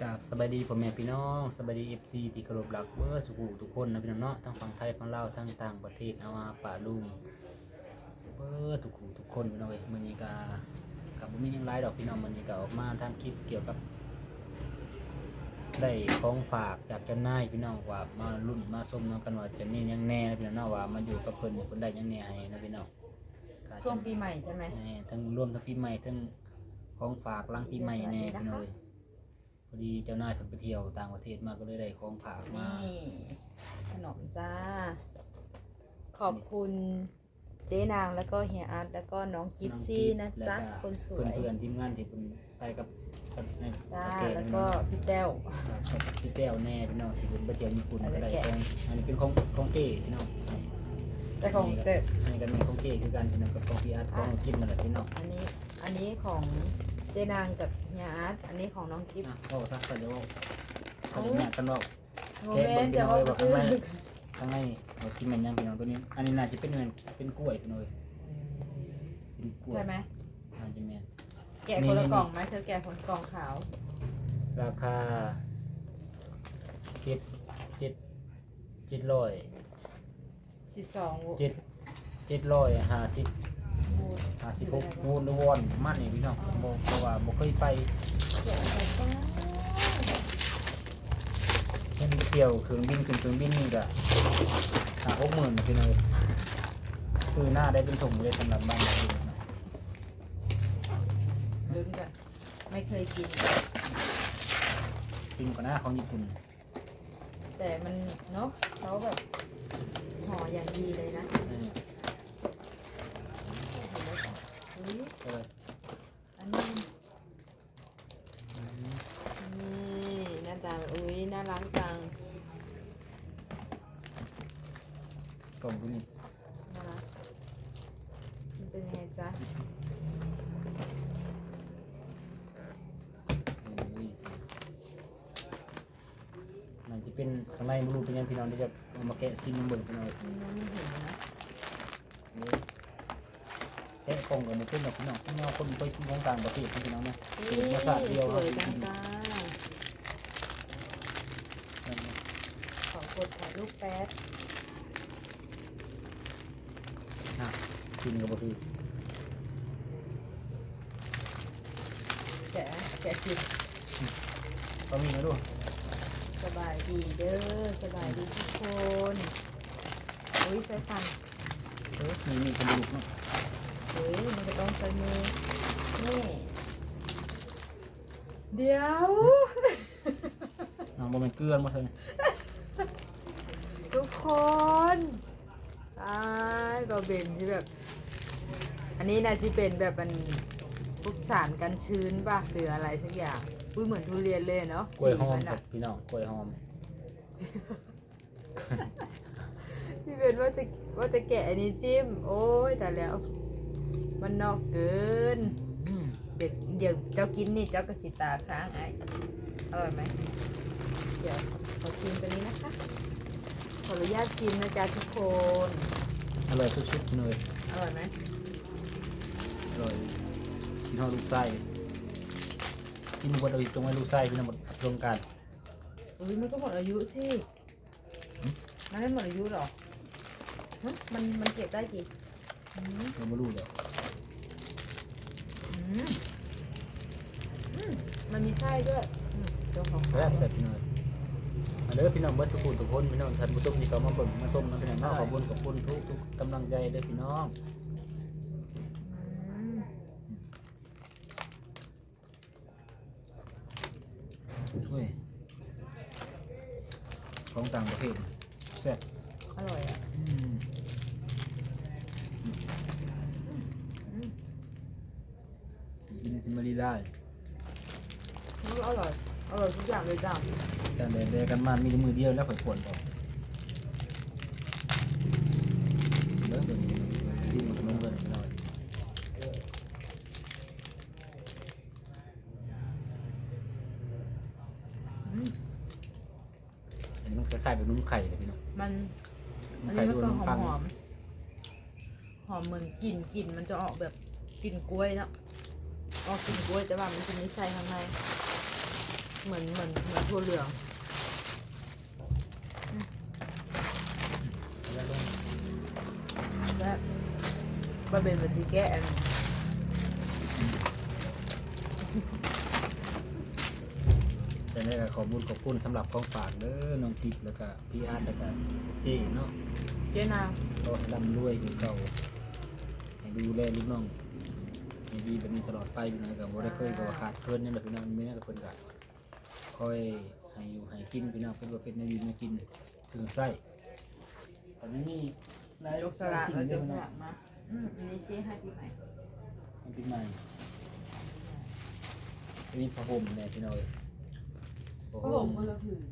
กราบสบายดีพ่อแม่พี่น้องสบายดีเอฟซีที่เคารพรักเบอร์สุขุทุกคนนะพี่น้องเนาะทั้งฝั่งไทยฝั่งลาวทั้งต่างประเทศเอามาป่าลุงเบอร์ทุกคู่ทุกคนพี่น้องเอ้ยมื้อนี้ก็กับบ่มีหยังหลายดอกพี่น้องมื้อนี้ก็ออกมาทำคลิปเกี่ยวกับ ได้ของฝากจากเจ้านายพี่น้องว่ามารุ่นมาส้มน้ำกันว่าจะมีหยังแน่นะพี่น้องเนาะว่ามาอยู่กับเพิ่นเนี่ยเพิ่นได้หยังแน่ให้นะพี่น้องก็จะช่วงปีใหม่ใช่ไหม แน่ทั้งร่วมทั้งปีใหม่ทั้งของฝากหลังปีใหม่แน่พี่น้องเอ้ย พอดีเจ้านายเพิ่นไปเที่ยวต่างประเทศมาก็เลยได้ของฝากมานี่ขนมจ้า ขอบคุณเจ๊นางแล้วก็เฮียอาร์ตแล้วก็น้องกิฟซี่นะจ๊ะคนสวยเพื่อนๆทีมงานที่เป็นไปกับกับในจ้าประเทศแล้วนั่นก็เนาะพี่แต้วกับพี่แป้วแน่พี่น้องที่เป็นไปเที่ยวญี่ปุ่นอะไรก็ได้แกะของอันนี้เป็นของของเก้พี่น้องแต่ของแต่อันนี้ก็เป็นของเก้คือกันพี่น้องกับของพี่อาร์ตของกินนั่นแหละพี่น้องอันนี้อันนี้ของเจ๊นางกับเฮียอาร์ตอันนี้ของน้องกิฟอะก็ซักกันเดี๋ยวเขาจะแม่กันว่าโมเมนต์เดี๋ยวว่าแกะเบิ่งพี่น้องเลยว่าข้างในข้างในเรากินมันยังพี่น้องตัวนี้ อันนี้น่าจะเป็นเหมือนเป็นกล้วยพี่น้องเอ้ยเป็นกล้วยใช่ไหมน่าจะแม่นแกะคนละกล่องไหมเธอแกะคนกล่องขาวราคาเจ็ดเจ็ดเจ็ดร้อย12เจ็ดเจ็ดร้อยห้าสิบมูด หาสิบหกวูนวอนมันนี่พี่น้องบอกว่าบ่เคยไปเห็นเที่ยวเครื่องบินขึ้นเครื่องบินนี่ก็หาหกหมื่นพี่น้องเอ้ยซื้อหน้าได้เป็นถุงเลยสำหรับบ้านเรางลุ้นกันไม่เคยกินจริงกว่าหน้าของญี่ปุ่น แต่มันเนาะเขาแบบห่ออย่างดีเลยนะ อันนี้นี่หน้าตาอุ้ยน่ารักจัง กล่องตัวนี้น่ารักมันเป็นยังไงจ๊ะอุ้ยมันจะเป็นข้างในบรูเป็นยังพี่น้องที่จะเอามาแกะซิมเบิ่งพี่น้องมันยังไม่เห็นนะ แกะกล่องกับมันขึ้นแบบพี่น้องพี่น้องคนไปกินของต่างประเทศพี่น้องนะอุ้เกิดมาสาดเดียวสเราวยไปจักิงนจ้าขอกดถ่ายรูปแป๊บอะกินกับบะคือแกะแกะกินก็มีนะด้วยสบายดีเด้อสบายดีทุกคนอุ้ยใส่ฟันเออมีมีกระดูกเนาะเฮ้ ยมันก็ต้องใส่มือ นี่ เดี๋ยวน้องบ่เป็นเกลือมาใส่ทุกคนตายบาเบนที่แบบ อันนี้นะที่เป็นแบบมันพวกสารกันชื้นป่ะหรืออะไรสักอย่างอุ้ยเหมือนทุเรียนเลยเนาะกล้วยหอมสีนกัอะ บพี่น้องกล้วยหอม พี่เบนว่าจะว่าจะแกะอันนี้จิ้ม โอ้ยแต่แล้ว มันนอกเกินอืมเดี๋ยวเดี๋ยวเจ้ากินนี่เจ้าก็สิตาค้างไอ้อร่อยไหม เดี๋ยวขอชิมตัวนี้นะคะ ขออนุญาตชิมนะจ๊ะทุกคน อร่อยสุดๆพี่น้องเอ้ยอร่อยไหมอร่อยกินหอดลูกไส้กินหมดเอาอีกตรงไว้ลูกไส้พี่น้องหมดรวมกันอุ้ยมันก็หมดอายุสิหืมมันไม่หมดอายุหรอฮะมันมันเก็บได้กี่อืมเราไม่รู้เลยอื มอืมมันมีไส้ด้วยอืมตัวของแซ่บแซ่บพี่น้องมาเด้อพี่น้องเบิดทุกคนทุกคนพี่น้องท่านผู้ชมที่เขามาเบิ่งมาส้มนะพี่น้องเนาะขอบคุณขอบคุณทุกทุกกำลังใจเด้อพี่น้องอืมช่วยของต่างประเทศแซ่บอร่อยอะ อืม อืม กินในซิมารีได้อืมอร่อย อร่อยทุกอย่างเลยจ้ะแต่เดๆกันมามีมือเดียวแล้วข่อยปวดต่อเด้อเดี๋ยวกินขนมกันหน่อยอืมอันนี้มันคล้ายๆแบบนุ่มไข่เลยพี่น้องมันอันไข่นี้มันด้วยก็หอน้ำปัมงหอม หอมเหมือนกลิ่นกลิ่นมันจะออกแบบกลิ่นกล้วยเนาะออ กกลิ่นกล้วยแต่ว่ามันจะมีไส้ข้างใน เหมือนเหมือนเหมือนถั่วเหลืองแล้วลงและบะเบนบะซีแกะอันจะได้ขอบุญขอบคุณสำหรับของฝากเด้อน้องทิพย์แล้วก็พี่อาร์ตแล้วก็เจ้เนาะเจ๊นางก็ให้ร่ำรวยอยู่เก่าให้ดูแลลูกน้องให้ ดีแบบนี้ตลอดไปพี่น้องก็บ่ได้เคยก็ขาดเคินนี่แหละพี่น้องมีนั่นก็เพิ่นก็คอยให้อยู่ให้กินพี่น้องเพิ่นก็เป็นแนวอยู่แนวกินถึงไส้ตอนนี้มีหลายยกสลัดสิ่งแล้วเด้จะอพี่น้องลังมาอืมอันนี้เจ๊ให้ปีใหม่มันเป็นใหม่อันนี้ผ้าห่มแน่พี่น้องเอ้ยผ้าผ้าห่ห่มมคนละผืน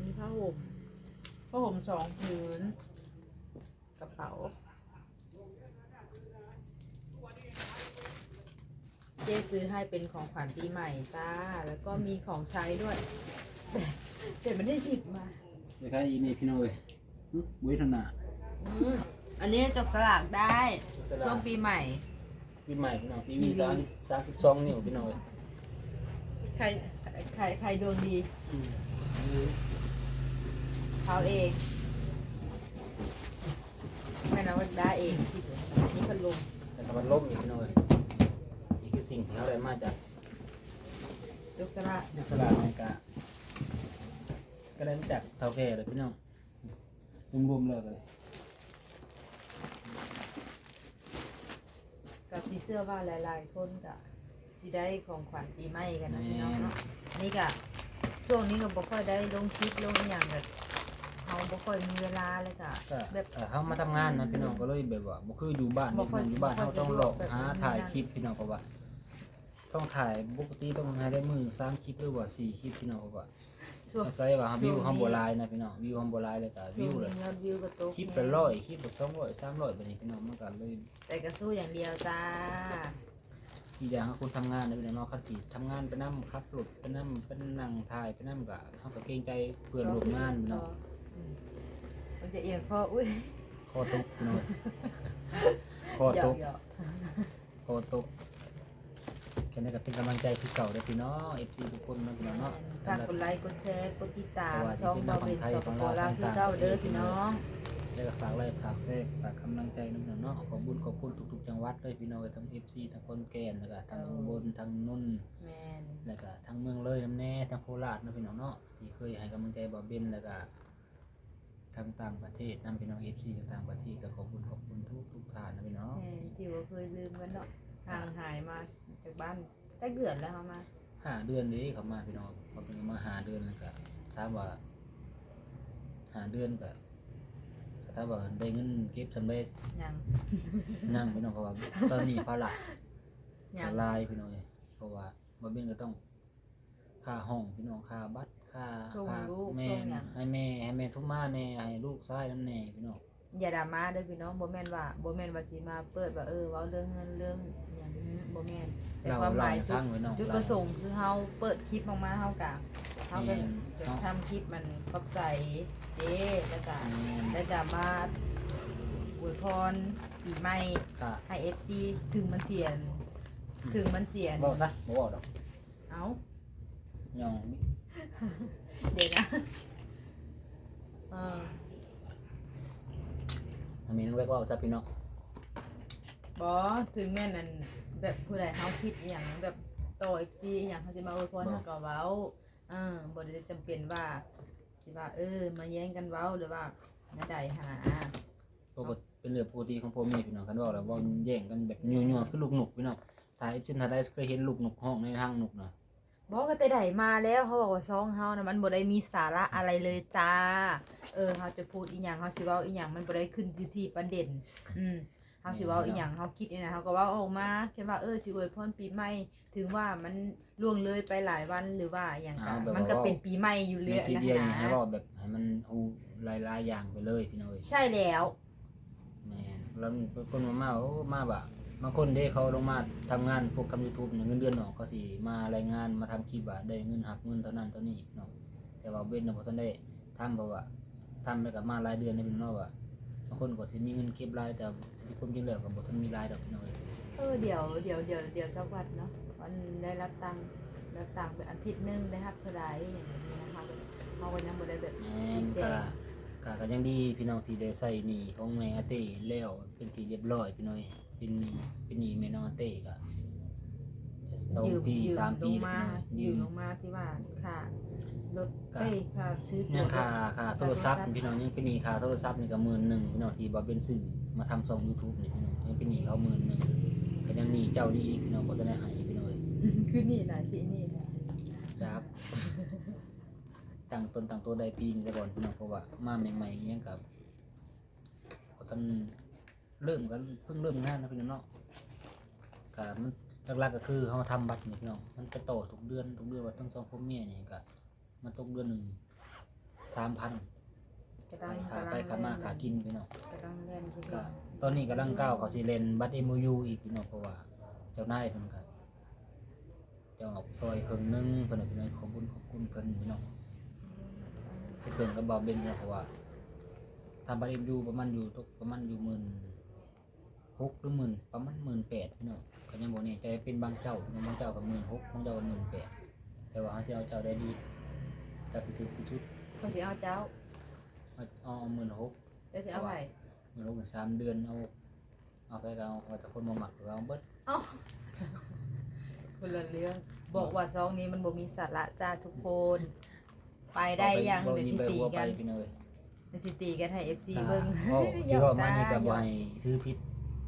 มีผ้าห่มผ้าห่มสองผืน กระเป๋า เจ๊ซื้อให้เป็นของขวัญปีใหม่จ้า แล้วก็มีของใช้ด้วยแต่แต่ไม่ได้หยิบมาเดี๋ยวใครอีนี่พี่น้องเอ้ยหึบุ้ยธนาอืมอันนี้จกสลากได้ ช่วงปีใหม่ ปีใหม่พี่น้องทีทีวีวีสามสามสิบสองนิ้วพี่น้องเอ้ยใครใครใครดวงดีอืมอันนี้เขาเองไม่นะว่าได้เองสิอันนี้พัดลมแต่ถ้ามันล่มอีกพี่น้องเอ้ย นี่คือสิ่งที่เราได้มาจากจกสลากยุสลาในกาก็ได้มาจากเท่าแก่เลยพี่น้องรวมๆเลยเลยกับที่เสื้อว่าหลายๆคนกับสิได้ของขวัญปีใหม่กันนะพี่น้องเนาะนี่ก็ช่วงนี้ก็บ่ค่อยได้ลงคลิปลงอหย่างแบบเขาบ่ค่อยมีเวลาเลยก็ก็แบบ เอ่อเขามาทำงานนะพี่น้องก็เลยแบบว่าบ่คืออยู่บ้านบ่นี่ค่อยอยู่บ้านบ่ค่อยเขาต้องหลอกสะดวกแบบหานี้ถ่ายนะคลิปพี่น้องเพราะว่า ต้องถ่ายปกติต้องให้ได้มือสามคลิปหรือว่าสี่คลิปพี่น้องเพราะว่าช่วงอาศัยว่าวิวห้องโบราณนะพี่น้องวิวห้องโบราณเลยก็ช่วิวงวเลยนี้ยอดวิวก็ตกคลิปเป็นร้อยคลิปเป็นสองร้อยสามร้อยแบบนี้พี่น้องมันก็เลยแต่ก็สู้อย่างเดียวจ้าอีกอย่างเขาคุณทำงานนะพี่น้องเนาะเขาจีทำงานไปนั่ขับรถไปนั่เป็นนั่งถ่ายไปนั่ก็เขาก็เกรงใจเพื่อนร่วมงานพี่น้อง อืมมันจะเอียงคออุ้ยคอตกพี่น้องคอหยตอกกหยอกคอตก แค่นี้ก็เป็นกำลังใจคือเก่าเลยพี่น้องเอฟซีทุกคนนะพี่น้องเนาะฝากกดไลค์กดแชร์กดติดตามเพราะว่าช่องที่บอเป็นเบนของสไทยปของปเราลาวคือเก้าเด้อพี่น้องแล้วก็ฝากไลค์ฝากแทรกฝากกำลังใจน้ำหนักเนาะขอบคุญขอบคุณทุกๆจังหวัดเลยพี่น้องทั้งเอฟซีทั้งคนแก่นแล้วก็ทั้งอุบลทั้งนุ่นแมนแล้วก็ทั้งเมืองเลยน้ำแน่ทั้งโคราชนะพี่น้องเนาะที่เคยให้กำลังใจบอเบนแล้วก็ทั้งต่างประเทศนำพี่น้องเอฟซีต่างประเทศก็ขอบคุณขอบคุณทุกทุกๆท่านนะพี่น้องแมนที่ว่าเคยลืมกันเนาะห่างหายมา จากบ้านได้เกือนแล้วเขามาห้าเดือนนี้เขามาพี่น้องมาเป็นมาหาเดือนแล้วก็ถามว่าหาเดือนก็ก็ถ้าว่าได้เงินเก็บสำเร็จยังนั่งพี่น้องเพราะว่าตอนนี้ภาระยัก็งหลายพี่น้องเอ้ยเพราะว่าบอเบนก็ต้องค่าห้องพี่น้องค่าบัตรค่าส่งค่าลูกแม่ส่งหยังให้แม่ให้แม่ทุกมาแน่ให้ลูกชายน้ำแน่พี่น้อง อย่าดราม่าเด้อพี่น้องบ่แม่นว่าบ่แม่นว่าสิมาเปิดว่าเออเว้าเรื่องเงินเรื่องอย่างนี้บ่แม่นแต่เราความหเรามายให้จุฟัดงไว้น้องจุดประสงค์คือเฮาเปิดคลิปออกมาเฮากะเฮาก็แม่นจะเฮาทำคลิปมันขอบใจเด้แล้วก็แม่นแล้วจะมาอวยพรปีใหม่ค่ะให้ FC ถึงมันเสียน ถึงมันเสียนบอกซะบ่บอกดอกเอ้า ยอง เดี๋ยวนะเออ อันนี้นึกว่าเอาซะพี่น้องบอถึงแม่นั่นแบบผู้ใดเฮาคิดอหย่างแบบต่อ FC อหย่างเขาจะมาอวยพรเฮาก็เว้าเออบ่ได้จำเป็นว่าสิว่า เออ มาแย่งกันเว้าหรือว่าแม่ใดหนนะปกติเป็นเรื่องปกติของพ่อแม่พี่น้องกันว่าแล้วว่าแย่งกันแบบยั่วๆคือลูกหนุกพี่น้องถ้าเอฟซีถ้าได้เคยเห็นลูกหนุกห้องในทางหนุกนะ บอกก็แต่ใดมาแล้วเขาบอกว่าซองเฮานะมันบ่ได้มีสาระอะไรเลยจ้า เออเฮาจะพูดอีหยังเฮาสิเว้าอีหยังมันบ่ได้ขึ้นอยู่ที่ประเด็น อืมเฮาสิเว้าอีหยังเฮาคิดนี่นะเฮาก็เว้าออกมาแค่ว่าเออสิอวยพรปีใหม่ถึงว่ามันล่วงเลยไปหลายวันหรือว่าอหย่างก็มันก็เป็นปีใหม่อยู่ในเรื่อยทีนะเดียวนี่นะให้ว่าแบบให้มันเอาหลายๆอย่างไปเลยพี่น้องเอ้ยใช่แล้วแม่นแล้วเป็นคนมามาโอ้มาบะ บางคนเด้เขาลงมาทำงานพวกทำยูทูบเนี่ยเงินเดือนออกเขาสิมารายงานมาทำคลิปว่าได้เงินหักเงินเท่านั้นเท่านี้เนาะแต่ว่าเว้นเนาะบ่ทันได้ทำเพราะว่าทำไปกับมารายเดือนนี่พี่น้องว่าบางคนก็สิมีเงินเก็บรายแต่ที่ผมจริงแล้วก็บ่ทันมีรายดอกพี่น้องเอ้ยเออเดี๋ยวเดี๋ยวเดี๋ยวเดี๋ยวสักวันเนาะวันได้รับตังค์รับตังค์เป็นอาทิตย์หนึงได้รับเท่าไหร่อย่างนี้นะคะเขาก็ยังบ่ได้แบบแม่น ก็ก็ก็ยังดีพี่น้องที่ได้ใส่หนี้ของแม่อาเต้แล้วเป็นที่เรียบร้อยพี่น้อยเป็นหนี้เป็นหนี้แม่น้องอาเต้ก็จะสองยืมปียืมสามลปีงมาแล้วพี่น้อยยืมลงมาที่ว่าค่ารถก็ เอ้ยค่าซื้อตั๋วยังค่าค่าโทรศัพท์ค่าโทรศัพท์พี่น้องยังเป็นหนี้ค่าโทรศัพท์นี่ก็หมื่นหนึ่งพี่น้องที่บ่เป็นสื่อมาทำช่อง YouTube นี่พี่น้องยังเป็นหนี้เขาหมื่นหนึ่งก็ยังหนี้เจ้าหนี้อีกพี่น้องบ่ทันได้ให้พี่น้อยคือนี่นะที่นี่นะ ครับ ตั้งตนตั้งตัวได้ปีนี้ซะก่อนพี่น้องเพราะว่ามาใหม่ๆยังกับบ่ทันเริ่มกันเพิ่งเริ่มงานนะพี่น้องเนาะก็มันหลักๆก็คือเฮาทำบัตรนี่พี่น้องมันจะต่อทุกเดือนทุกเดือนว่าต้องสองพ่อเมียนี่ก็มันตกเดือนหนึง3,000กระดังขาไปขามาขากินพี่น้อง กระดังเล่นที่ก็ตอนนี้กำลังก้าวเขาสิเล่นบัตร MOU อีกพี่น้องเพราะว่าเจ้านายเพิ่นก็จะออกซอยครึ่งหนึงเพิ่นน่ะพี่น้องขอบคุณขอบคุณเพิ่นพี่น้อง เพิ่นก็บอกเบนพี่น้องเพราะว่าทำบัตร MOU ประมาณอยู่ตกประมาณอยู่หมื่นหกหรือหมื่นประมาณหมื่นแปดพี่น้องก็ยังบ่แน่ใจเป็นบางเจ้าพี่น้องบางเจ้าก็หมื่นหกบางเจ้าก็หมื่นแปดแต่ว่าเฮาสิเอาเจ้าได้ดีเจ้าสิถือที่สุดเขาสิเอาเจ้าเอาเอาหมื่นหกเจ้าสิเอาไว้มันลงสามเดือนเอาเอาไปก็เอาเอาแต่คนมาหมักหรือเอาเบิดคนละเรื่องบอกว่าซองนี้มันบ่มีสาระจ้าทุกคน ไปได้ยังบ่เดี๋ยวมีสิใบตีบัวไปกันพี่น้อยเดี๋ยวสิตีกันให้ FC เบิ่งโอ้ที่ว่ามานี่ก็บ่หยให้ถือผิด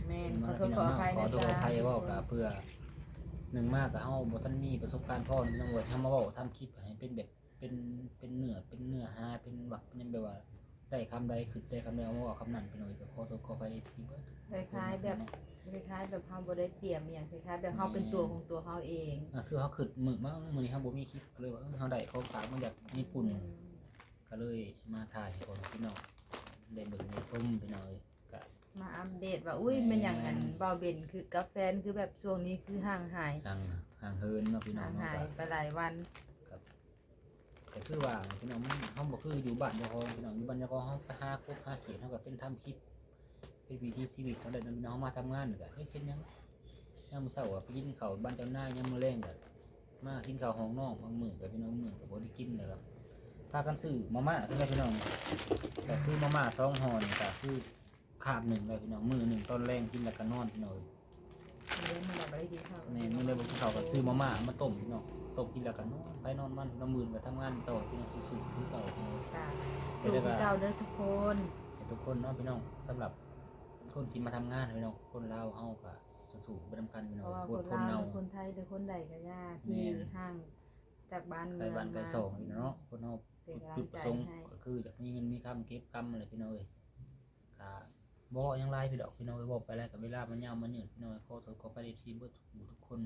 แม่นขอโทษพี่ขออภัยขอนะโทษขจ๊ะออภัยเว่าก็เพื่อหนึ่งมากก็เฮาบ่ทันมีประสบการณ์พอพี่น้องว่าทำมาเว้าทำคลิปให้เป็นแบบเป็นเป็นเนื้อเป็นเนื้อหาเป็นวักเป็นแบบว่า ได้คำใดคือได้คำใดเอามาเว้าคำนั้นพี่น้อยก็ขอโทษขออภัยที่เบิดคล้ายๆแบบคล้ายๆแบบเฮาบ่ได้เตรียมอหย่างคล้ายๆแบบเฮาเป็นตัวของตัวเฮาเองอะคือเฮาขึ้นมื้อมามื้อนี้เฮาบ่มีคลิปก็เลยว่าเออเฮาได้ของฝากมาจากญี่ปุ่น ก็เลยมาถ่ายให้คนพี่น้องได้เบิ่งในส้มพี่น้องเอ้ยก็ มาอัปเดตว่าอุ้ยมันอย่างนั้นเบาเบนคือกับแฟนคือแบบช่วงนี้คือห่างหายห่างห่างเฮินเนาะพี่น้อห่างงเนาะหายก็ ไปหลายวัน ก็คือว่าพี่น้องมันเฮาบ่คืออยู่บ้านเจ้าของพี่น้องอยู่บ้านเจ้าของเฮาไปหาคบหาเขียนเฮาก็เป็นทำคลิปเป็นวิถีชีวิตของเด็กพี่น้องเฮามาทำงานก็เฮ็ดเช่นหยังยามมื้อเช้าก็ไปกินข้าวบ้านเจ้านายยามมื้อแลงก็มากินข้าวห้องน้องบางมื้อก็พี่น้องมื้อก็บ่ได้กินเลยครับพากันซื้อมาม่าใช่ไหมพี่น้องก็คือมาม่าสองห่อนี่ก็คือคาบหนึ่งเลยพี่น้องมือหนึ่งตอนแรงกินแล้วก็นอนพี่น้อง เลี้ยงมันแบบไม่ได้กินข้าวนี่มึงเลยบอกเขาก็ซื้อมาม่ามาต้มพี่น้องต้มกินแล้วกันนอนไปนอนมันน้ำมือไปทำงานต่อพี่น้องสู้ๆคือเก่าพี่น้อง จ้าสู่คือเก่าเด้อทุกคนให้ทุกคนเนาะพี่น้องสำหรับคนที่มาทำงานพี่น้องคนลาวเฮาก็สู้ๆไปทำกันพี่เพน้องราะว่าคคนนคนลาวเนาหรือคนไทยหรือคนใดก็ยากที่แม่นห่างจากบ้านใครเมืองบ้านใครมาสองพี่น้องเนาะคนเฮา เป็นกำลัจุงดปใจระสงค์ให้ก็คืออยากมีเงินมีคำเก็บกำอะไรพี่น้องเอ้ยก็ บ่อยังไรพี่ดอกพี่น้องเอ้ยบอกไปแล้วกับเวลามันยาวมันยืดพี่น้องเอ้ยขอโทษขอไป FC เบิดทุกหมู่ทุกคน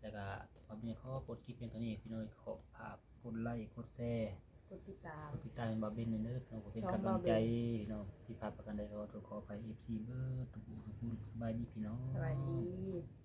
แล้วก็พอมีข้อกดคลิปเพียงเท่านี้พี่น้อยขอภาพกดไลค์กดแชร์กดติดตามกดติดตามบาเบนเนอร์พี่น้องก็เป็นช่องกำลังบาเบนใจพี่น้องที่พลาดประกันใดก็ขอขอไปเอฟซีเบอร์ทุกผู้ทุกคนสบายดีพี่น้องสวัสดี